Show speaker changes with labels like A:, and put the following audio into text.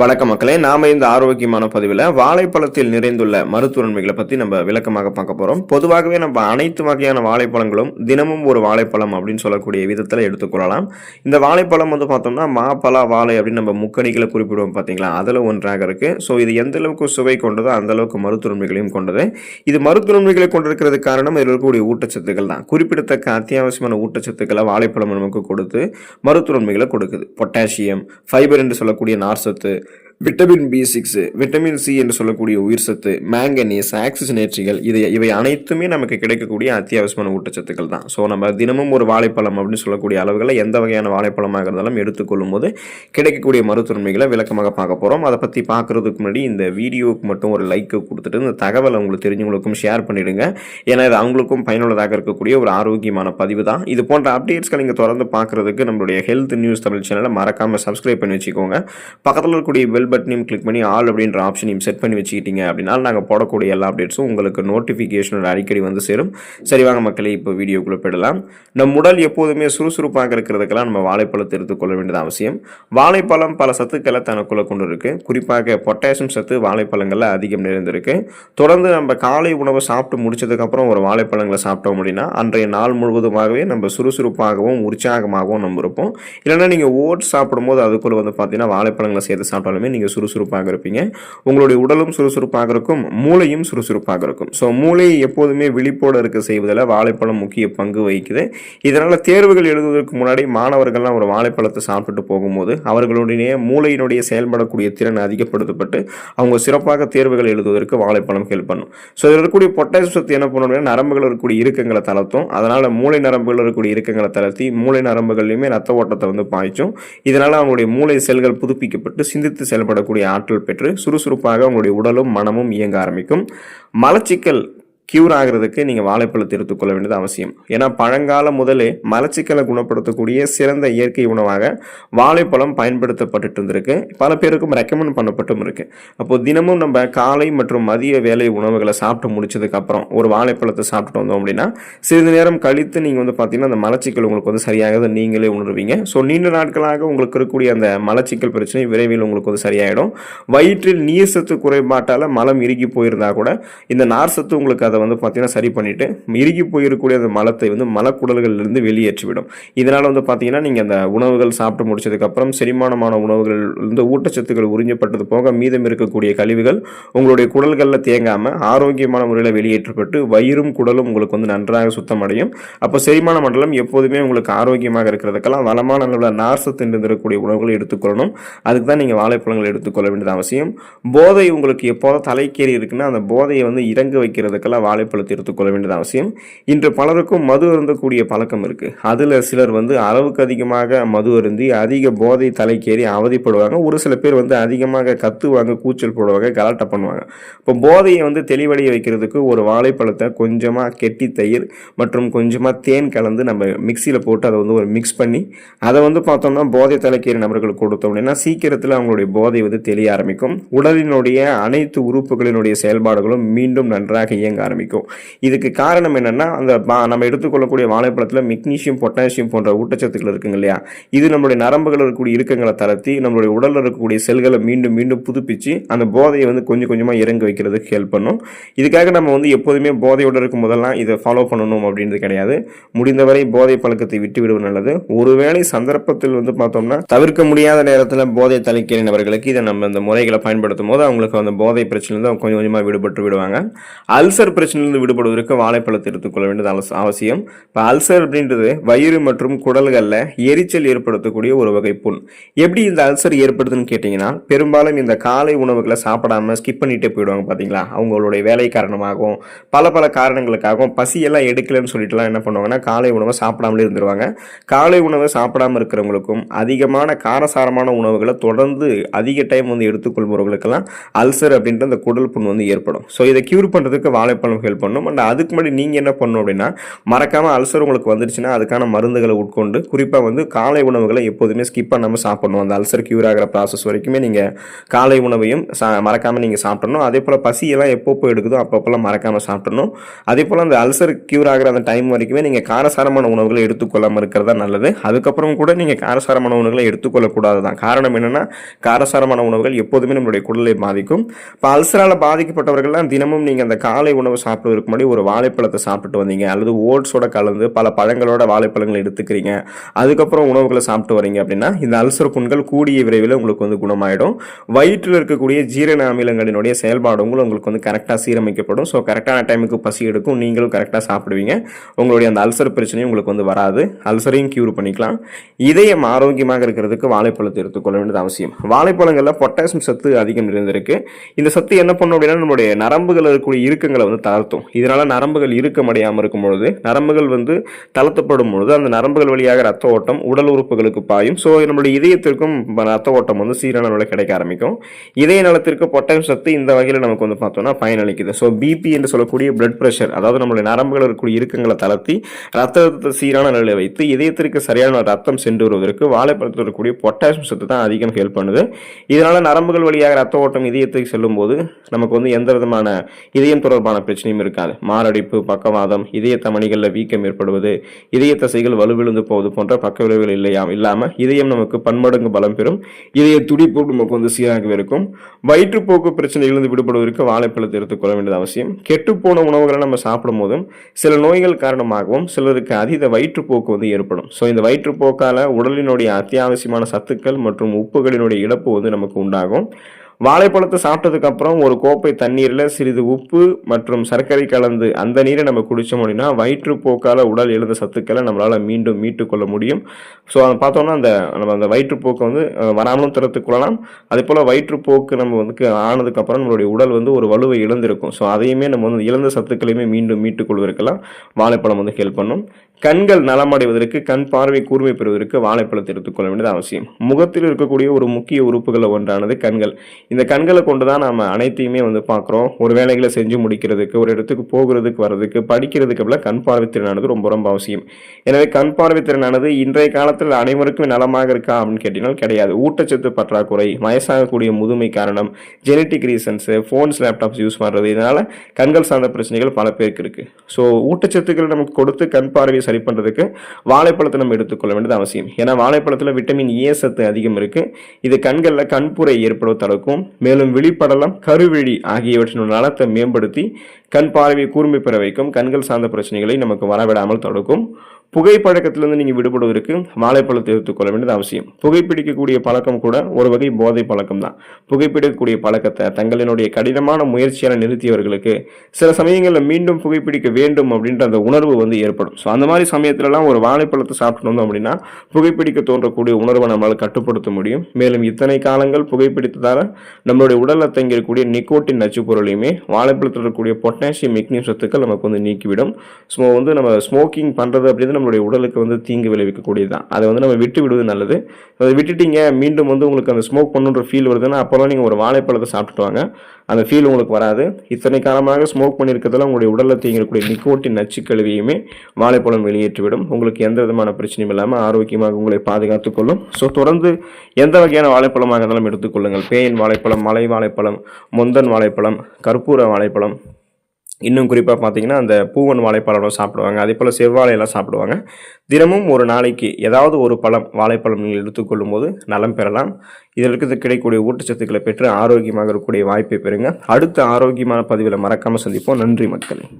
A: வணக்க மக்களே. நாம இந்த ஆரோக்கியமான பதிவில் வாழைப்பழத்தில் நிறைந்துள்ள மருத்துவன்மைகளை பற்றி நம்ம விளக்கமாக பார்க்க போகிறோம் பொதுவாகவே நம்ம அனைத்து வகையான வாழைப்பழங்களும் தினமும் ஒரு வாழைப்பழம் அப்படின்னு சொல்லக்கூடிய விதத்தில் எடுத்துக்கொள்ளலாம் இந்த வாழைப்பழம் விளக்கமாக பார்க்க பொதுவாகவே நம்ம அனைத்து வகையான வாழைப்பழங்களும் தினமும் ஒரு வாழைப்பழம் அப்படின்னு சொல்லக்கூடிய எடுத்துக்கொள்ளலாம் இந்த வாழைப்பழம் வந்து பார்த்தோம்னா மாப்பழா வாழை அப்படின்னு நம்ம முக்கணிகளை குறிப்பிடுவோம் பார்த்தீங்களா அதில் ஒன்றாக இருக்குது ஸோ இது எந்த அளவுக்கு சுவை கொண்டதோ அந்த அளவுக்கு மருத்துவன்மைகளையும் கொண்டது. இது மருத்துவன்மைகளை கொண்டிருக்கிறது காரணம் இதில் இருக்கக்கூடிய ஊட்டச்சத்துக்கள் தான். குறிப்பிடத்தக்க அத்தியாவசியமான ஊட்டச்சத்துக்களை வாழைப்பழம் நமக்கு கொடுத்து மருத்துவன்மைகளை கொடுக்குது. பொட்டாசியம் ஃபைபர் என்று சொல்லக்கூடிய நார்சத்து vitamin B six vitamin C என்று சொல்லக்கூடிய உயிர் சத்து மேங்கனீஸ் ஆக்சிஜனேற்றிகள் இது இவை அனைத்துமே நமக்கு கிடைக்கக்கூடிய அத்தியாவசியமான ஊட்டச்சத்துக்கள் தான். ஸோ நம்ம தினமும் ஒரு வாழைப்பழம் அப்படின்னு சொல்லக்கூடிய அளவுகளை எந்த வகையான வாழைப்பழமாக இருந்தாலும் எடுத்துக்கொள்ளும் போது கிடைக்கக்கூடிய மருத்துவன்மைகளை விளக்கமாக பார்க்க போகிறோம் அதை பற்றி பார்க்குறதுக்கு முன்னாடி இந்த வீடியோவுக்கு மட்டும் ஒரு லைக்கு கொடுத்துட்டு இந்த தகவலை உங்களுக்கு தெரிஞ்சவங்களுக்கும் ஷேர் பண்ணிடுங்க. ஏன்னா இது அவங்களுக்கும் பயனுள்ளதாக இருக்கக்கூடிய ஒரு ஆரோக்கியமான பதிவு தான். இது போன்ற அப்டேட்ஸ்களை நீங்கள் தொடர்ந்து பார்க்குறதுக்கு நம்மளுடைய ஹெல்த் நியூஸ் தமிழ் சேனலை மறக்காமல் சப்ஸ்கிரைப் பண்ணி வச்சுக்கோங்க. பக்கத்தில் இருக்கக்கூடிய பெல் பட்டனையும் கிளிக் பண்ணி ஆல் அப்படின்ற ஆப்ஷனையும் செட் பண்ணி வச்சுக்கிட்டீங்க அப்படின்னா நாங்கள் போடக்கூடிய எல்லா அப்டேட்ஸும் உங்களுக்கு நோட்டிஃபிகேஷனோட அடிக்கடி வந்து சேரும். சரி வாங்க மக்களே இப்போ வீடியோக்குள்ளே போயிடலாம். நம் உடல் எப்போதுமே சுறுசுறுப்பாக இருக்கிறதுக்கெல்லாம் நம்ம வாழைப்பழத்தை எடுத்துக்கொள்ள வேண்டியது அவசியம். வாழைப்பழம் பல சத்துக்களை தனக்குள்ளே கொண்டு இருக்குது குறிப்பாக பொட்டாசியம் சத்து வாழைப்பழங்களில் அதிகம் நிறைந்திருக்கு. தொடர்ந்து நம்ம காலை உணவை சாப்பிட்டு முடிச்சதுக்கப்புறம் ஒரு வாழைப்பழங்களை சாப்பிட்டோம் அப்படின்னா அன்றைய நாள் முழுவதுமாகவே நம்ம சுறுசுறுப்பாகவும் உற்சாகமாகவும் நம்ம இருப்போம். இல்லைன்னா நீங்கள் ஓட்ஸ் சாப்பிடும்போது அதுக்குள்ளே வந்து பார்த்தீங்கன்னா வாழைப்பழங்களை சேர்த்து சாப்பிட்டாலுமே நீங்கள் சுறுசுறுப்பாக இருப்பீங்க. உங்களுடைய உடலும் சுறுசுறுப்பாக இருக்கும் மூளையும் சுறுசுறுப்பாக இருக்கும். ஸோ மூளையை எப்போதுமே விழிப்போடு இருக்க செய்வதில் வாழைப்பழம் முக்கிய பங்கு வகிக்குது. இதனால் தேர்வுகள் எழுதுவதற்கு முன்னாடி மாணவர்கள்லாம் ஒரு வாழைப்பழத்தை சாப்பிட்டுட்டு போகும்போது அவர்களுடைய மூளையினுடைய செயல்படக்கூடிய திறன் அதிகப்படுத்தப்பட்டு அவங்க சிறப்பாக தேர்வுகள் எழுதுவதற்கு வாழைப்பழம் ஹெல்ப் பண்ணும். ஸோ இதில் இருக்கக்கூடிய பொட்டாசியம் சத்து என்ன பண்ணணும் நரம்புகள் இருக்கக்கூடிய இறுக்கங்களை தளர்த்தும். அதனால் மூளை நரம்புகள் இருக்கக்கூடிய இறுக்கங்களை தளர்த்தி மூளை நரம்புகள்லையுமே ரத்த ஓட்டத்தை வந்து பாய்ச்சும். இதனால் அவங்களுடைய மூளை செல்கள் புதுப்பிக்கப்பட்டு சிந்தித்து செயல்படக்கூடிய ஆற்றல் பெற்று சுறுசுறுப்பாக அவங்களுடைய உடலும் மனமும் இயங்க ஆரம்பிக்கும். மலச்சிக்கல் கியூர் ஆகிறதுக்கு நீங்கள் வாழைப்பழத்தை எடுத்துக்கொள்ள வேண்டியது அவசியம். ஏன்னா பழங்காலம் முதலே மலச்சிக்கலை குணப்படுத்தக்கூடிய சிறந்த இயற்கை உணவாக வாழைப்பழம் பயன்படுத்தப்பட்டுட்டு இருந்திருக்கு. பல பேருக்கும் ரெக்கமெண்ட் பண்ணப்பட்டும் இருக்கு. அப்போது தினமும் நம்ம காலை மற்றும் மதிய வேலை உணவுகளை சாப்பிட்டு முடிச்சதுக்கப்புறம் ஒரு வாழைப்பழத்தை சாப்பிட்டு வந்தோம் அப்படின்னா சிறிது நேரம் கழித்து நீங்கள் வந்து பார்த்தீங்கன்னா அந்த மலச்சிக்கல் உங்களுக்கு வந்து சரியாகிறது நீங்களே உணர்வீங்க. ஸோ நீண்ட நாட்களாக உங்களுக்கு இருக்கக்கூடிய அந்த மலச்சிக்கல் பிரச்சனை விரைவில் உங்களுக்கு வந்து சரியாயிடும். வயிற்றில் நீர் சத்து குறைபாட்டால் மலம் இறுகி போயிருந்தா கூட இந்த நார் சத்து உங்களுக்கு அதை வந்து பார்த்தீங்கன்னா சரி பண்ணிவிட்டு இறுகி போயிருக்கக்கூடிய அந்த மலத்தை வந்து மலக்குடல்கள்லேருந்து வெளியேற்றிவிடும். இதனால் வந்து பார்த்தீங்கன்னா நீங்கள் அந்த உணவுகள் சாப்பிட்டு முடிச்சதுக்கப்புறம் செரிமானமான உணவுகள் இந்த ஊட்டச்சத்துக்கள் உறிஞ்சப்பட்டது போக மீதம் இருக்கக்கூடிய கழிவுகள் உங்களுடைய குடல்களில் தேங்காமல் ஆரோக்கியமான முறையில் வெளியேற்றப்பட்டு வயிறும் குடலும் உங்களுக்கு வந்து நன்றாக சுத்தமடையும். அப்போ செரிமான மண்டலம் எப்போதுமே உங்களுக்கு ஆரோக்கியமாக இருக்கிறதுக்கெல்லாம் வளமான அளவில் நார்சத்து இருந்திருக்கக்கூடிய உணவுகளை எடுத்துக்கொள்ளணும். அதுக்கு தான் நீங்கள் வாழைப்பழங்கள் எடுத்துக்கொள்ள வேண்டியது அவசியம். போதை உங்களுக்கு எப்போதும் தலைக்கேறி இருக்குன்னா அந்த போதையை வந்து இறங்க வைக்கிறதுக்கெல்லாம் வாழைப்பழத்தை எடுத்துக்கொள்ள வேண்டியது அவசியம். இன்று பலருக்கும் மது அருந்தக்கூடிய பழக்கம் இருக்குது அதில் சிலர் வந்து அளவுக்கு அதிகமாக மது அருந்தி அதிக போதை தலைக்கேறி அவதிப்படுவாங்க. ஒரு சில பேர் வந்து அதிகமாக கத்துவாங்க கூச்சல் போடுவாங்க கலாட்டை பண்ணுவாங்க. இப்போ போதையை வந்து தெளிவடைய வைக்கிறதுக்கு ஒரு வாழைப்பழத்தை கொஞ்சமாக கெட்டி தயிர் மற்றும் கொஞ்சமாக தேன் கலந்து நம்ம மிக்சியில் போட்டு அதை வந்து ஒரு மிக்ஸ் பண்ணி அதை வந்து பார்த்தோம்னா போதை தலைக்கேறி நபர்களுக்கு கொடுத்தோம் அப்படின்னா சீக்கிரத்தில் அவங்களுடைய போதை வந்து தெளிய ஆரம்பிக்கும். உடலினுடைய அனைத்து உறுப்புகளினுடைய செயல்பாடுகளும் மீண்டும் நன்றாக இயங்க ஆரம்பிக்கும். இதுக்கு காரணம் என்னன்னா அந்த நம்ம எடுத்துக்கொள்ளக்கூடிய வாழைப்பழத்தில் மெக்னீஷியம் பொட்டாசியம் போன்ற ஊட்டச்சத்துக்கள் இருக்குங்க இல்லையா? இது நம்மளுடைய நரம்புகள் இருக்கக்கூடிய இறுக்கங்களை தளர்த்தி நம்மளுடைய உடலில் இருக்கக்கூடிய செல்களை மீண்டும் மீண்டும் புதுப்பிச்சு அந்த போதையை வந்து கொஞ்சம் கொஞ்சமாக இறங்க வைக்கிறதுக்கு ஹெல்ப் பண்ணும். இதுக்காக நம்ம வந்து எப்போதுமே போதையோடு இருக்கும் போதெல்லாம் இதை ஃபாலோ பண்ணணும் அப்படின்றது கிடையாது. முடிந்தவரை போதை பழக்கத்தை விட்டு விடுவது நல்லது. ஒருவேளை சந்தர்ப்பத்தில் வந்து பார்த்தோம்னா தவிர்க்க முடியாத நேரத்தில் போதை தலைக்கேறி நபர்களுக்கு இதை நம்ம இந்த முறைகளை பயன்படுத்தும் போது அவங்களுக்கு அந்த போதை பிரச்சனை கொஞ்சம் கொஞ்சமாக விடுபட்டு விடுவாங்க. அல்சர் பிரச்சனையிலிருந்து விடுபடுவதற்கு வாழைப்பழத்தை எடுத்துக்கொள்ள வேண்டியது அவசியம். இப்போ அல்சர் அப்படின்றது வயிறு மற்றும் குடல்களில் எரிச்சல் ஏற்படுத்தக்கூடிய ஒரு வகை புண். எப்படி இந்த அல்சர் ஏற்படுதுன்னு கேட்டிங்கன்னா பெரும்பாலும் இந்த காலை உணவுகளை சாப்பிடாம ஸ்கிப் பண்ணிட்டே போயிடுவாங்க பார்த்தீங்களா அவங்களுடைய வேலை காரணமாகவும் பல பல காரணங்களுக்காகவும் பசியெல்லாம் எடுக்கலைன்னு சொல்லிட்டுலாம் என்ன பண்ணுவாங்கன்னா காலை உணவை சாப்பிடாமலே இருந்துருவாங்க. காலை உணவை சாப்பிடாம இருக்கிறவங்களுக்கும் அதிகமான காரசாரமான உணவுகளை தொடர்ந்து அதிக டைம் வந்து எடுத்துக்கொள்பவர்களுக்கெல்லாம் அல்சர் அப்படின்ற அந்த குடல் புண் வந்து ஏற்படும். ஸோ இதை க்யூர் பண்ணுறதுக்கு வாழைப்பழம் வாழைப்பழம் ஹெல்ப் பண்ணும் அண்ட் அதுக்கு முன்னாடி நீங்கள் என்ன பண்ணணும் அப்படின்னா மறக்காமல் அல்சர் உங்களுக்கு வந்துருச்சுன்னா அதுக்கான மருந்துகளை உட்கொண்டு குறிப்பாக வந்து காலை உணவுகளை எப்போதுமே ஸ்கிப் பண்ணாமல் சாப்பிடணும். அந்த அல்சர் க்யூர் ஆகிற ப்ராசஸ் வரைக்குமே நீங்கள் காலை உணவையும் சா மறக்காமல் நீங்கள் சாப்பிடணும். அதே போல் பசியெல்லாம் எப்பப்போ எடுக்குதோ அப்பப்போலாம் மறக்காமல் சாப்பிடணும். அதே போல் அந்த அல்சர் க்யூர் ஆகிற அந்த டைம் வரைக்குமே நீங்கள் காரசாரமான உணவுகளை எடுத்துக்கொள்ளாமல் இருக்கிறதா நல்லது. அதுக்கப்புறம் கூட நீங்கள் காரசாரமான உணவுகளை எடுத்துக்கொள்ளக்கூடாது தான். காரணம் என்னென்னா காரசாரமான உணவுகள் எப்போதுமே நம்மளுடைய குடலை பாதிக்கும். இப்போ அல்சரால் பாதிக்கப்பட்டவர்கள்லாம் தினமும் நீங்கள் அந்த காலை உணவு சாப்பிடுவதற்கு முன்னாடி ஒரு வாழைப்பழத்தை சாப்பிட்டு வந்தீங்க. அல்லது ஓட்ஸோட கலந்து பல பழங்களோட வாழைப்பழங்களை எடுத்துக்கிறீங்க. அதுக்கப்புறம் உணவுகளை சாப்பிட்டு வரீங்க அப்படின்னா இந்த அல்சர் புண்கள் கூடிய விரைவில் உங்களுக்கு வந்து குணமாயிடும். வயிற்றில் இருக்கக்கூடிய ஜீரண அமிலங்களினுடைய செயல்பாடுங்களும் உங்களுக்கு வந்து கரெக்டாக சீரமைக்கப்படும். ஸோ கரெக்டான டைமுக்கு பசி எடுக்கும். நீங்களும் கரெக்டாக சாப்பிடுவீங்க. உங்களுடைய அந்த அல்சர் பிரச்சனையும் உங்களுக்கு வந்து வராது. அல்சரையும் க்யூர் பண்ணிக்கலாம். இதயம் ஆரோக்கியமாக இருக்கிறதுக்கு வாழைப்பழத்தை எடுத்துக்கொள்ள வேண்டியது அவசியம். வாழைப்பழங்களில் பொட்டாசியம் சத்து அதிகம் இருந்திருக்கு இந்த சத்து என்ன பண்ணும் அப்படின்னா நம்மளுடைய நரம்புகள் இருக்கக்கூடிய இறுக்கங்களை வந்து தளர்த்தும். இதனால் நரம்புகள் இறுக்கமடையாமல் இருக்கும் பொழுது நரம்புகள் வந்து தளர்த்தப்படும் பொழுது அந்த நரம்புகள் வழியாக ரத்த ஓட்டம் உடல் உறுப்புகளுக்கு பாயும். ஸோ நம்மளுடைய இதயத்திற்கும் ரத்த ஓட்டம் வந்து சீரான நிலை கிடைக்க ஆரம்பிக்கும். இதய நலத்திற்கு பொட்டாசியம் சத்து இந்த வகையில் நமக்கு வந்து பார்த்தோம்னா பயனளிக்குது ஸோ பிபி என்று சொல்லக்கூடிய பிளட் ப்ரெஷர் அதாவது நம்மளுடைய நரம்புகள் இருக்கக்கூடிய இறுக்கங்களை தளர்த்தி ரத்த அழுத்தத்தை சீரான நிலையில் வைத்து இதயத்திற்கு சரியான ரத்தம் சென்று வருவதற்கு வாழைப்பழத்தில் இருக்கக்கூடிய பொட்டாசியம் சத்து தான் அதிகம் ஹெல்ப் பண்ணுது. இதனால் நரம்புகள் வழியாக ரத்த ஓட்டம் இதயத்துக்கு செல்லும்போது நமக்கு வந்து எந்த விதமான இதயம் தொடர்பான பிரச்சனையும் இருக்காது. மாரடைப்பு பக்கவாதம் இதய தமணிகளில் வீக்கம் ஏற்படுவது இதய தசைகள் வலுவிழுந்து போவது போன்ற பக்க விளைவுகள் இல்லையாம் இல்லாமல் இதயம் நமக்கு பன்மடங்கு பலம் பெறும். இதய துடிப்பு நமக்கு வந்து சீராகவே இருக்கும். வயிற்றுப்போக்கு பிரச்சனைகளிலிருந்து விடுபடுவதற்கு வாழைப்பழத்தை எடுத்துக்கொள்ள வேண்டியது அவசியம். கெட்டுப்போன உணவுகளை நம்ம சாப்பிடும் போதும் சில நோய்கள் காரணமாகவும் சிலருக்கு அதீத வயிற்றுப்போக்கு வந்து ஏற்படும். ஸோ இந்த வயிற்றுப்போக்கால உடலினுடைய அத்தியாவசியமான சத்துக்கள் மற்றும் உப்புகளினுடைய இழப்பு வந்து நமக்கு உண்டாகும். வாழைப்பழத்தை சாப்பிட்டதுக்கு அப்புறம் ஒரு கோப்பை தண்ணீரில் சிறிது உப்பு மற்றும் சர்க்கரை கலந்து அந்த நீரை நம்ம குடித்தோம் அப்படின்னா வயிற்றுப்போக்கால் உடல் எழுந்த சத்துக்களை நம்மளால் மீண்டும் மீட்டுக்கொள்ள முடியும். ஸோ அதை பார்த்தோம்னா அந்த நம்ம அந்த வயிற்றுப்போக்கை வந்து வராமலும் தடுத்துக்கொள்ளலாம் அதே போல் வயிற்றுப்போக்கு நம்ம வந்து ஆனதுக்கப்புறம் நம்மளுடைய உடல் வந்து ஒரு வலுவை இழந்திருக்கும். ஸோ அதையுமே நம்ம வந்து இழந்த சத்துக்களையுமே மீண்டும் மீட்டுக்கொள்வதற்கெல்லாம் வாழைப்பழம் வந்து ஹெல்ப் பண்ணும். கண்கள் நலமடைவதற்கு கண் பார்வை கூர்மை பெறுவதற்கு வாழைப்பழத்தை எடுத்துக்கொள்ள வேண்டியது அவசியம். முகத்தில் இருக்கக்கூடிய ஒரு முக்கிய உறுப்புகளில் ஒன்றானது கண்கள். இந்த கண்களை கொண்டு தான் நம்ம அனைத்தையுமே வந்து பார்க்குறோம். ஒரு வேலைகளை செஞ்சு முடிக்கிறதுக்கு ஒரு இடத்துக்கு போகிறதுக்கு வர்றதுக்கு படிக்கிறதுக்கு அப்படிலாம் கண் பார்வை திறனானது ரொம்ப ரொம்ப அவசியம். எனவே கண் பார்வை திறனானது இன்றைய காலத்தில் அனைவருக்கும் நலமாக இருக்கா அப்படின்னு கேட்டீங்கன்னா கிடையாது. ஊட்டச்சத்து பற்றாக்குறை வயசாகக்கூடிய முதுமை காரணம் genetic reasons phones laptops use பண்ணுறது இதனால் கண்கள் சார்ந்த பிரச்சனைகள் பல பேருக்கு இருக்குது ஸோ ஊட்டச்சத்துக்கள் நமக்கு கொடுத்து கண் பார்வையை சரி பண்ணுறதுக்கு வாழைப்பழத்தை நம்ம எடுத்துக்கொள்ள வேண்டியது அவசியம். ஏன்னா வாழைப்பழத்தில் விட்டமின் ஏ சத்து அதிகம் இருக்குது இது கண்களில் கண்புரை ஏற்படுவ தடுக்கும். மேலும் விழிப்படலம் கருவிழி ஆகியவற்றின் நலத்தை மேம்படுத்தி கண் பார்வையை கூர்மை பெற வைக்கும். கண்கள் சார்ந்த பிரச்சனைகளை நமக்கு வரவிடாமல் தடுக்கும். புகைப்பழக்கத்திலிருந்து நீங்கள் விடுபடுவதற்கு வாழைப்பழத்தை எடுத்துக்கொள்ள வேண்டியது அவசியம். புகைப்பிடிக்கக்கூடிய பழக்கம் கூட ஒரு வகை போதை பழக்கம் தான். புகைப்பிடிக்கக்கூடிய பழக்கத்தை தங்களினுடைய கடினமான முயற்சியால் நிறுத்தியவர்களுக்கு சில சமயங்களில் மீண்டும் புகைப்பிடிக்க வேண்டும் அப்படின்ற அந்த உணர்வு வந்து ஏற்படும். ஸோ அந்த மாதிரி சமயத்துலலாம் ஒரு வாழைப்பழத்தை சாப்பிட்டு வந்தோம் அப்படின்னா புகைப்பிடிக்க தோன்றக்கூடிய உணர்வை நம்மளால் கட்டுப்படுத்த முடியும். மேலும் இத்தனை காலங்கள் புகைப்பிடித்ததால் நம்மளுடைய உடலில் தங்கியிருக்கக்கூடிய நிக்கோட்டின் நச்சு பொருளையுமே வாழைப்பழத்தில் இருக்கக்கூடிய பொட்டாசியம் மெக்னியம் சத்துக்கள் நமக்கு வந்து நீக்கிவிடும். ஸோ வந்து நம்ம ஸ்மோக்கிங் பண்ணுறது அப்படின்னு நம்மளுடைய உடலுக்கு வந்து தீங்கு விளைவிக்கக்கூடியது தான் அதை வந்து நம்ம விட்டு விடுவது நல்லது. அதை விட்டுட்டீங்க மீண்டும் வந்து உங்களுக்கு அந்த ஸ்மோக் பண்ணுன்ற ஃபீல் வருதுன்னா அப்போல்லாம் நீங்கள் ஒரு வாழைப்பழத்தை சாப்பிட்டுட்டு வாங்க. அந்த ஃபீல் உங்களுக்கு வராது. இத்தனை காலமாக ஸ்மோக் பண்ணியிருக்கிறதுல உங்களுடைய உடலில் தீங்கக்கூடிய நிக்கோட்டின் நச்சு கழுவியுமே வாழைப்பழம் வெளியேற்றிவிடும். உங்களுக்கு எந்த விதமான பிரச்சனையும் இல்லாமல் ஆரோக்கியமாக உங்களை பாதுகாத்துக்கொள்ளும் ஸோ தொடர்ந்து எந்த வகையான வாழைப்பழமாக இருந்தாலும் எடுத்துக்கொள்ளுங்கள் பேயின் வாழைப்பழம் மலை வாழைப்பழம் முந்தன் வாழைப்பழம் கற்பூர வாழைப்பழம். இன்னும் குறிப்பாக பார்த்தீங்கன்னா அந்த பூவன் வாழைப்பழம் சாப்பிடுவாங்க. அதே போல் செவ்வாழையெல்லாம் சாப்பிடுவாங்க. தினமும் ஒரு நாளைக்கு ஏதாவது ஒரு பழம் வாழைப்பழம் நீங்கள் எடுத்துக்கொள்ளும் போது நலம் பெறலாம். இதில் இருக்கிறது கிடைக்கக்கூடிய ஊட்டச்சத்துக்களை பெற்று ஆரோக்கியமாக இருக்கக்கூடிய வாய்ப்பை பெறுங்க. அடுத்த ஆரோக்கியமான பதிவில் மறக்காமல் சந்திப்போம். நன்றி மக்களே.